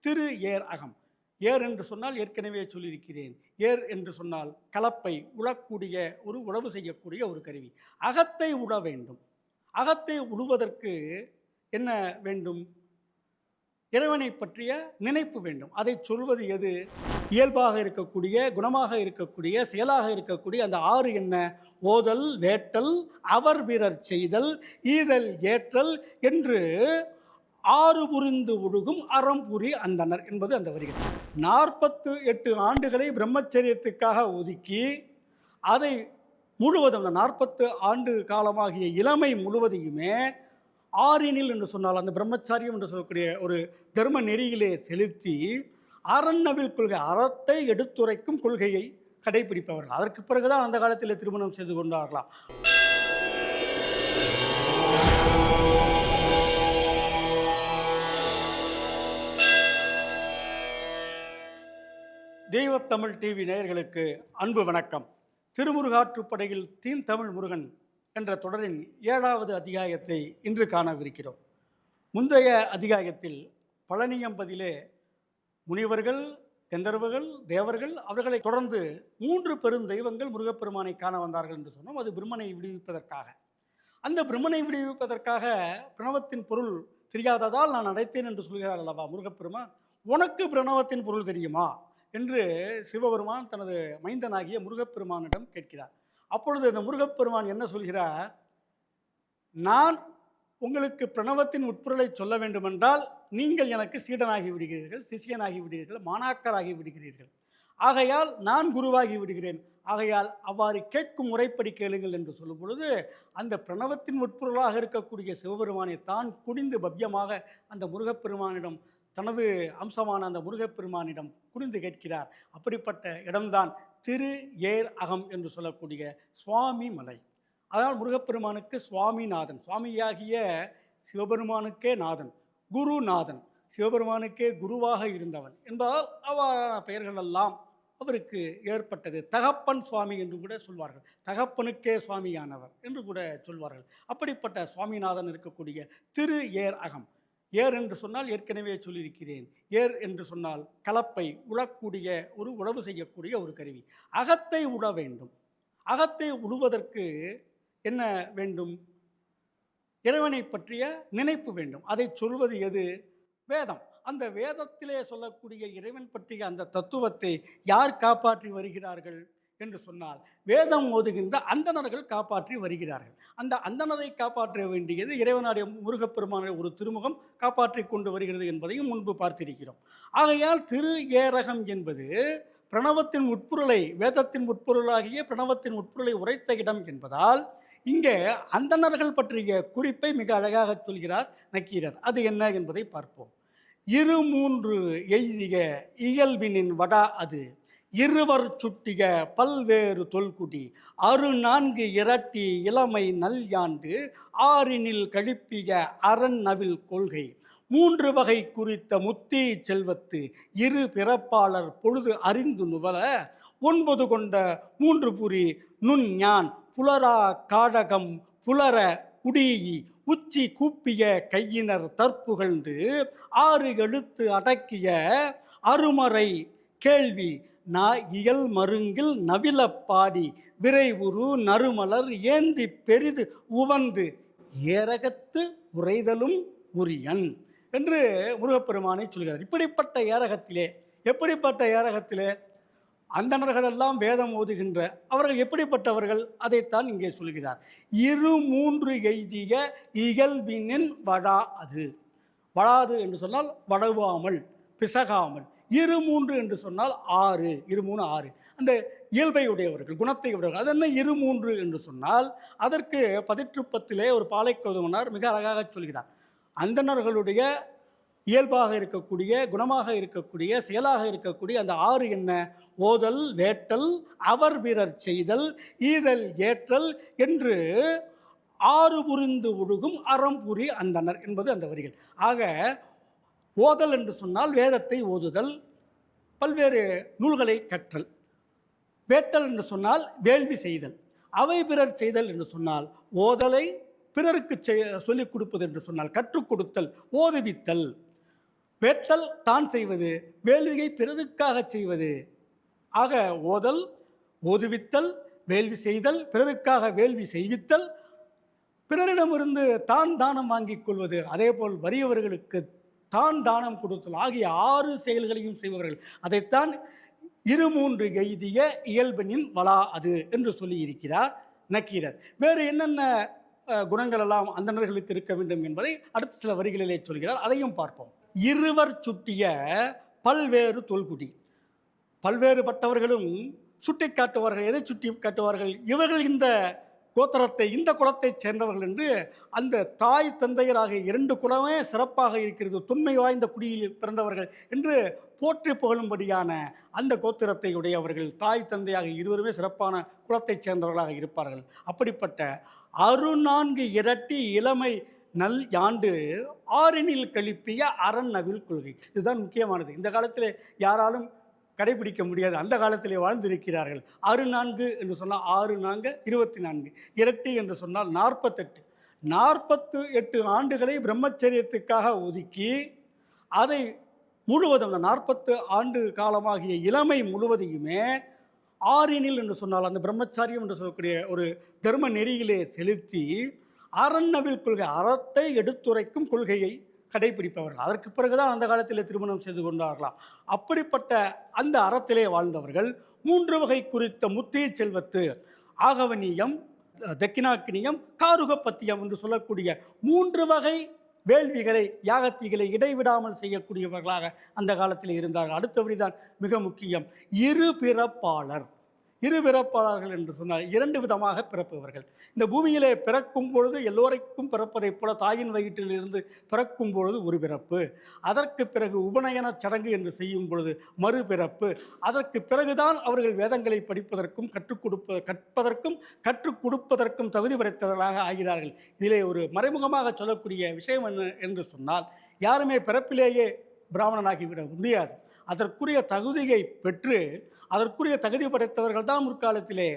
திரு ஏர் அகம். ஏர் என்று சொன்னால் ஏற்கனவே சொல்லியிருக்கிறேன். ஏர் என்று சொன்னால் கலப்பை உழக்கூடிய ஒரு உழவு செய்யக்கூடிய ஒரு கருவி. அகத்தை உழ வேண்டும். அகத்தை உழுவதற்கு என்ன வேண்டும்? இறைவனை பற்றிய நினைப்பு வேண்டும். அதை சொல்வது எது? இயல்பாக இருக்கக்கூடிய குணமாக இருக்கக்கூடிய செயலாக இருக்கக்கூடிய அந்த ஆறு என்ன? ஓதல் வேட்டல் அவர் வீரர் செய்தல் ஈதல் ஏற்றல் என்று ஆறு புரிந்து ஒழுகும் அறம்புரி அந்தனர் என்பது அந்த வரிகள். நாற்பத்து எட்டு ஆண்டுகளை பிரம்மச்சரியத்துக்காக ஒதுக்கி அதை முழுவதும் அந்த நாற்பத்து ஆண்டு காலமாகிய இளமை முழுவதையுமே ஆறினில் என்று சொன்னால் அந்த பிரம்மச்சாரியம் என்று சொல்லக்கூடிய ஒரு தர்ம நெறியிலே செலுத்தி அறநவில் கொள்கை அறத்தை எடுத்துரைக்கும் கொள்கையை கடைபிடிப்பவர்கள். அதற்கு பிறகுதான் அந்த காலத்தில் திருமணம் செய்து கொண்டார்களாம். தெய்வத்தமிழ் டிவி நேயர்களுக்கு அன்பு வணக்கம். திருமுருகாற்றுப்படையில் தீன் தமிழ் முருகன் என்ற தொடரின் ஏழாவது அத்தியாயத்தை இன்று காணவிருக்கிறோம். முந்தைய அத்தியாயத்தில் பழனியம்பதிலே முனிவர்கள் கந்தர்வர்கள் தேவர்கள் அவர்களை தொடர்ந்து மூன்று பெரும் தெய்வங்கள் முருகப்பெருமானை காண வந்தார்கள் என்று சொன்னோம். அது பிரம்மனை விடுவிப்பதற்காக. அந்த பிரம்மனை விடுவிப்பதற்காக பிரணவத்தின் பொருள் தெரியாததால் நான் அடைத்தேன் என்று சொல்கிறார் அல்லவா முருகப்பெருமான்? உனக்கு பிரணவத்தின் பொருள் தெரியுமா? என்று சிவபெருமான் தனது மைந்தனாகிய முருகப்பெருமானிடம் கேட்கிறார். அப்பொழுது இந்த முருகப்பெருமான் என்ன சொல்கிறார்? நான் உங்களுக்கு பிரணவத்தின் உட்பொருளை சொல்ல வேண்டுமென்றால் நீங்கள் எனக்கு சீடனாகி விடுகிறீர்கள் சிஷியனாகி விடுகிறீர்கள் மாணாக்கராகி விடுகிறீர்கள். ஆகையால் நான் குருவாகி விடுகிறேன். ஆகையால் அவ்வாறு கேட்கும் முறைப்படி கேளுங்கள் என்று சொல்லும் பொழுது அந்த பிரணவத்தின் உட்பொருளாக இருக்கக்கூடிய சிவபெருமானை தான் குனிந்து பவ்யமாக அந்த முருகப்பெருமானிடம் தனது அம்சமான அந்த முருகப்பெருமானிடம் குனிந்து கேட்கிறார். அப்படிப்பட்ட இடம்தான் திரு ஏர் அகம் என்று சொல்லக்கூடிய சுவாமி மலை. அதனால் முருகப்பெருமானுக்கு சுவாமிநாதன் சுவாமியாகிய சிவபெருமானுக்கே நாதன் குருநாதன் சிவபெருமானுக்கே குருவாக இருந்தவன் என்பதால் அவ்வாறான பெயர்கள் எல்லாம் அவருக்கு ஏற்பட்டது. தகப்பன் சுவாமி என்று கூட சொல்வார்கள். தகப்பனுக்கே சுவாமியானவர் என்று கூட சொல்வார்கள். அப்படிப்பட்ட சுவாமிநாதன் இருக்கக்கூடிய திரு ஏர் அகம். ஏர் என்று சொன்னால் ஏற்கனவே சொல்லியிருக்கிறேன். ஏர் என்று சொன்னால் கலப்பை உழக்கூடிய ஒரு உழவு செய்யக்கூடிய ஒரு கருவி. அகத்தை உழ வேண்டும். அகத்தை உழுவதற்கு என்ன வேண்டும்? இறைவனை பற்றிய நினைப்பு வேண்டும். அதை சொல்வது எது? வேதம். அந்த வேதத்திலே சொல்லக்கூடிய இறைவன் பற்றிய அந்த தத்துவத்தை யார் காப்பாற்றி வருகிறார்கள்? என்று சொன்னால் வேதம் ஓதுகின்ற அந்தணர்கள் காப்பாற்றி வருகிறார்கள். அந்த அந்தணரை காப்பாற்ற வேண்டியது இறைவனுடைய முருகப்பெருமானுடைய ஒரு திருமுகம் காப்பாற்றி கொண்டு வருகிறது என்பதையும் முன்பு பார்த்திருக்கிறோம். ஆகையால் திரு ஏரகம் என்பது பிரணவத்தின் உட்பொருளை வேதத்தின் உட்பொருளாகிய பிரணவத்தின் உட்பொருளை உரைத்த இடம் என்பதால் இங்கே அந்தணர்கள் பற்றிய குறிப்பை மிக அழகாக சொல்கிறார் நக்கீரர். அது என்ன என்பதை பார்ப்போம். இரு மூன்று எய்திய இயல்பினின் வடா அது. இருவர் சுட்டிய பல்வேறு தொல்குடி. அறு நான்கு இரட்டி இளமை நல்யாண்டு ஆறினில் கழிப்பிய அரண் நவில் கொள்கை. மூன்று வகை குறித்த முத்தி செல்வத்து இரு பிறப்பாளர் பொழுது அறிந்து நுவல. ஒன்பது கொண்ட மூன்று புரி நுண் ஞான் புலரா காடகம் புலர உடீயி உச்சி கூப்பிய கையினர் தற்புகழ்ந்து ஆறு எழுத்து அடக்கிய அருமறை கேள்வி நா இயல் மருங்கில் நவில பாடி விரைவுரு நறுமலர் ஏந்தி பெரிது உவந்து ஏரகத்து உரைதலும் உரியன் என்று முருகப்பெருமானை சொல்கிறார். இப்படிப்பட்ட ஏரகத்திலே எப்படிப்பட்ட ஏரகத்திலே அந்தணர்களெல்லாம் வேதம் ஓதுகின்ற அவர்கள் எப்படிப்பட்டவர்கள்? அதைத்தான் இங்கே சொல்கிறார். இரு மூன்று எய்திய இகழ்வினின் வடா அது. வடாது என்று சொன்னால் வடவாமல் பிசகாமல். இரு மூன்று என்று சொன்னால் ஆறு இரு மூணு ஆறு. அந்த இயல்பை உடையவர்கள் குணத்தை உடையவர்கள் அது என்ன இரு மூன்று என்று சொன்னால் அதற்கு பதிற்றுப்பத்திலே ஒரு பாலைக்கோதுமனார் மிக அழகாக சொல்கிறார். அந்தணர்களுடைய இயல்பாக இருக்கக்கூடிய குணமாக இருக்கக்கூடிய செயலாக இருக்கக்கூடிய அந்த ஆறு என்ன? ஓதல் வேட்டல் அவர் வீரர் செய்தல் ஈதல் ஏற்றல் என்று ஆறு புரிந்து ஒழுகும் அறம்புரி அந்தனர் என்பது அந்த வரிகள். ஆக ஓதல் என்று சொன்னால் வேதத்தை ஓதுதல் பல்வேறு நூல்களை கற்றல். வேட்டல் என்று சொன்னால் வேள்வி செய்தல். அவை பிறர் செய்தல் என்று சொன்னால் ஓதலை பிறருக்கு செய் சொல்லிக் கொடுப்பது என்று சொன்னால் கற்றுக் கொடுத்தல் ஓதுவித்தல். வேட்டல் தான் செய்வது வேள்வியை பிறருக்காக செய்வது. ஆக ஓதல் ஓதுவித்தல் வேள்வி செய்தல் பிறருக்காக வேள்வி செய்வித்தல். பிறரிடமிருந்து தான் தானம் வாங்கிக் கொள்வது அதேபோல் வறியவர்களுக்கு தான் தானம் கொடுத்தல். ஆகிய ஆறு செயல்களையும் செய்பவர்கள். அதைத்தான் இரு மூன்று எய்திய இயல்பனின் வலா அது என்று சொல்லி இருக்கிறார் நக்கீரர். வேறு என்னென்ன குணங்கள் எல்லாம் அந்தணர்களுக்கு இருக்க வேண்டும் என்பதை அடுத்த சில வரிகளிலே சொல்கிறார். அதையும் பார்ப்போம். இருவர் சுட்டிய பல்வேறு தொல்குடி. பல்வேறுபட்டவர்களும் சுட்டி காட்டுவார்கள் எதை சுட்டி காட்டுவார்கள் இவர்கள் இந்த கோத்திரத்தை இந்த குலத்தைச் சேர்ந்தவர்கள் என்று அந்த தாய் தந்தையராக இரண்டு குலமே சிறப்பாக இருக்கிறது தொன்மை வாய்ந்த குடியில் பிறந்தவர்கள் என்று போற்றி புகழும்படியான அந்த கோத்திரத்தை உடையவர்கள் தாய் தந்தையாக இருவருமே சிறப்பான குலத்தைச் சேர்ந்தவர்களாக இருப்பார்கள். அப்படிப்பட்ட அருநான்கு இரட்டி இளமை நல் யாண்டு ஆறினில் கழிப்பிய அறநவில் கொள்கை. இதுதான் முக்கியமானது. இந்த காலத்தில் யாராலும் கடைபிடிக்க முடியாது. அந்த காலத்திலே வாழ்ந்திருக்கிறார்கள். ஆறு நான்கு என்று சொன்னால் ஆறு நான்கு இருபத்தி நான்கு. இரட்டு என்று சொன்னால் நாற்பத்தெட்டு. நாற்பத்து எட்டு ஆண்டுகளை பிரம்மச்சரியத்துக்காக ஒதுக்கி அதை முழுவதும் அந்த நாற்பத்து ஆண்டு காலமாகிய இளமை முழுவதையுமே ஆரினில் என்று சொன்னால் அந்த பிரம்மச்சாரியம் என்று சொல்லக்கூடிய ஒரு தர்ம நெறியிலே செலுத்தி அறநவில் கொள்கை அறத்தை எடுத்துரைக்கும் கொள்கையை கடைபிடிப்பவர்கள். அதற்கு பிறகுதான் அந்த காலத்தில் திருமணம் செய்து கொண்டார்களாம். அப்படிப்பட்ட அந்த அறத்திலே வாழ்ந்தவர்கள் மூன்று வகை குறித்த முத்திய செல்வத்து. ஆகவனியம் தக்கினாக்கினியம் காருகப்பத்தியம் என்று சொல்லக்கூடிய மூன்று வகை வேள்விகளை யாகத்திகளை இடைவிடாமல் செய்யக்கூடியவர்களாக அந்த காலத்தில் இருந்தார்கள். அடுத்தபடிதான் மிக முக்கியம் இரு பிறப்பாளர் இரு பிறப்பாளர்கள் என்று சொன்னால் இரண்டு விதமாக பிறப்பவர்கள். இந்த பூமியிலே பிறக்கும் பொழுது எல்லோருக்கும் பிறப்பதைப் போல தாயின் வயிற்றிலிருந்து பிறக்கும் பொழுது ஒரு பிறப்பு. அதற்கு பிறகு உபநயன சடங்கு என்று செய்யும் பொழுது மறுபிறப்பு. அதற்கு பிறகுதான் அவர்கள் வேதங்களை படிப்பதற்கும் கற்றுக் கொடுப்ப கற்பதற்கும் கற்றுக் கொடுப்பதற்கும் தகுதி படைத்தவர்களாக ஆகிறார்கள். இதிலே ஒரு மறைமுகமாக சொல்லக்கூடிய விஷயம் என்ன என்று சொன்னால் யாருமே பிறப்பிலேயே பிராமணனாகிவிட முடியாது. அதற்குரிய தகுதியை பெற்று அதற்குரிய தகுதி படைத்தவர்கள் தான் முற்காலத்திலே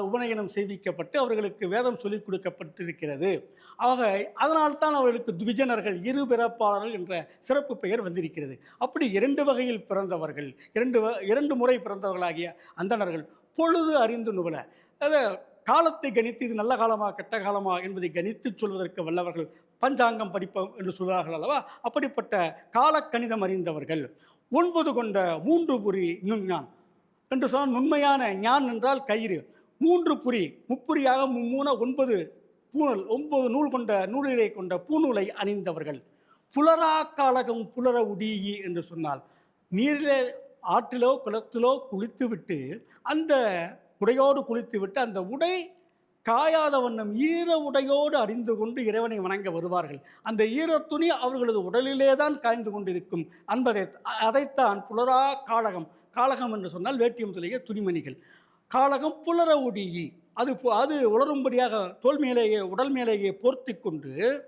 உபநயனம் செய்விக்கப்பட்டு அவர்களுக்கு வேதம் சொல்லிக் கொடுக்கப்பட்டிருக்கிறது. ஆக அதனால்தான் அவர்களுக்கு துவிஜனர்கள் இரு பிறப்பாளர்கள் என்ற சிறப்பு பெயர் வந்திருக்கிறது. அப்படி இரண்டு வகையில் பிறந்தவர்கள் இரண்டு வ- இரண்டு முறை பிறந்தவர்களாகிய அந்தணர்கள் பொழுது அறிந்து நுவல அது காலத்தை கணித்து இது நல்ல காலமா கெட்ட காலமா என்பதை கணித்து சொல்வதற்கு வல்லவர்கள் பஞ்சாங்கம் படிப்போம் என்று சொல்வார்கள் அல்லவா? அப்படிப்பட்ட காலக்கணிதம் அறிந்தவர்கள். ஒன்பது கொண்ட மூன்று புரி நுஞ்ஞான். என்று சொன்னால் உண்மையான ஞான் என்றால் கயிறு. மூன்று புரி முப்புரியாக மும்மூன ஒன்பது பூணல் ஒன்பது நூல் கொண்ட நூலிலை கொண்ட பூநூலை அணிந்தவர்கள். புலரா காலகம் புலர உடியி என்று சொன்னால் நீரிலே ஆற்றிலோ குளத்திலோ குளித்துவிட்டு அந்த உடையோடு குளித்துவிட்டு அந்த உடை காயாத வண்ணம் ஈர உடையோடு அறிந்து கொண்டு இறைவனை வணங்க வருவார்கள். அந்த ஈரத்துணி அவர்களது உடலிலே தான் காய்ந்து கொண்டிருக்கும். என்பதை அதைத்தான் புலரா காளகம் காளகம் என்று சொன்னால் வேட்டி முதலிய துணிமணிகள். காளகம் புலர ஒடியி அது பு- அது உலரும்படியாக தோல் மேலேயே உடல் மேலேயே போர்த்தி கொண்டு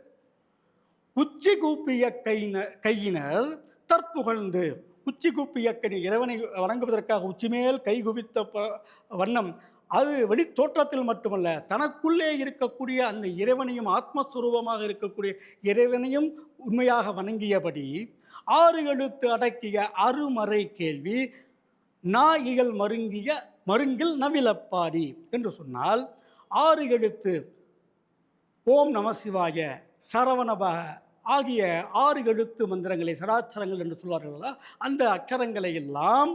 உச்சி கூப்பிய கையின கையினர் தற்புகழ்ந்து. உச்சி கூப்பிய கனி இறைவனை வணங்குவதற்காக உச்சி மேல் கை குவித்த ப- வண்ணம் அது வெளி தோற்றத்தில் மட்டுமல்ல தனக்குள்ளே இருக்கக்கூடிய அந்த இறைவனையும் ஆத்மஸ்வரூபமாக இருக்கக்கூடிய இறைவனையும் உண்மையாக வணங்கியபடி ஆறு எழுத்து அடக்கிய அருமறை கேள்வி நாயிகள் மருங்கிய மருங்கில் நவிலப்பாடி என்று சொன்னால் ஆறு எழுத்து ஓம் நம சிவாய சரவணப ஆகிய ஆறு எழுத்து மந்திரங்களை சடாச்சரங்கள் என்று சொல்வார்களா அந்த அக்ஷரங்களை எல்லாம்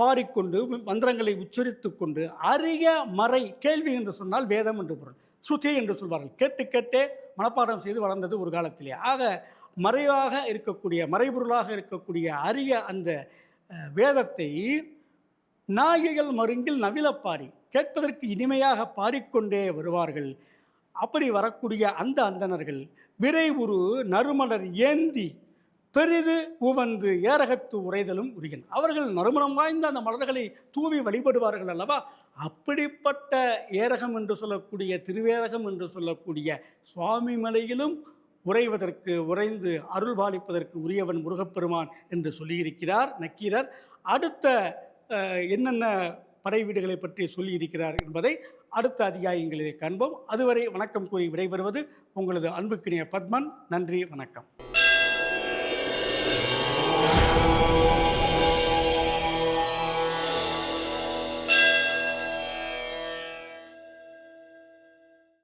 பாடிக்கொண்டு மந்திரங்களை உச்சரித்து கொண்டு அரிய மறை கேள்வி என்று சொன்னால் வேதம் என்று பொருள். ஸ்ருதி என்று சொல்வார்கள். கேட்டு கேட்டே மனப்பாடம் செய்து வளர்ந்தது ஒரு காலத்திலே. ஆக மறைவாக இருக்கக்கூடிய மறைபொருளாக இருக்கக்கூடிய அரிய அந்த வேதத்தை நாயகிகள் மருங்கில் நவிலப்பாடி கேட்பதற்கு இனிமையாக பாடிக்கொண்டே வருவார்கள். அப்படி வரக்கூடிய அந்த அந்தணர்கள் விரைவுரு நறுமலர் ஏந்தி பெரிது உவந்து ஏரகத்து உரைதலும் உரியன் அவர்கள் நறுமணம் வாய்ந்த அந்த மலர்களை தூவி வழிபடுவார்கள் அல்லவா? அப்படிப்பட்ட ஏரகம் என்று சொல்லக்கூடிய திருவேரகம் என்று சொல்லக்கூடிய சுவாமி மலையிலும் உறைவதற்கு உறைந்து அருள் பாலிப்பதற்கு உரியவன் முருகப்பெருமான் என்று சொல்லியிருக்கிறார் நக்கீரர். அடுத்த என்னென்ன படை வீடுகளை பற்றி சொல்லியிருக்கிறார் என்பதை அடுத்த அத்தியாயங்களிலே காண்போம். அதுவரை வணக்கம் கூறி விடைபெறுவது உங்களது அன்புக்கினிய பத்மன். நன்றி வணக்கம்.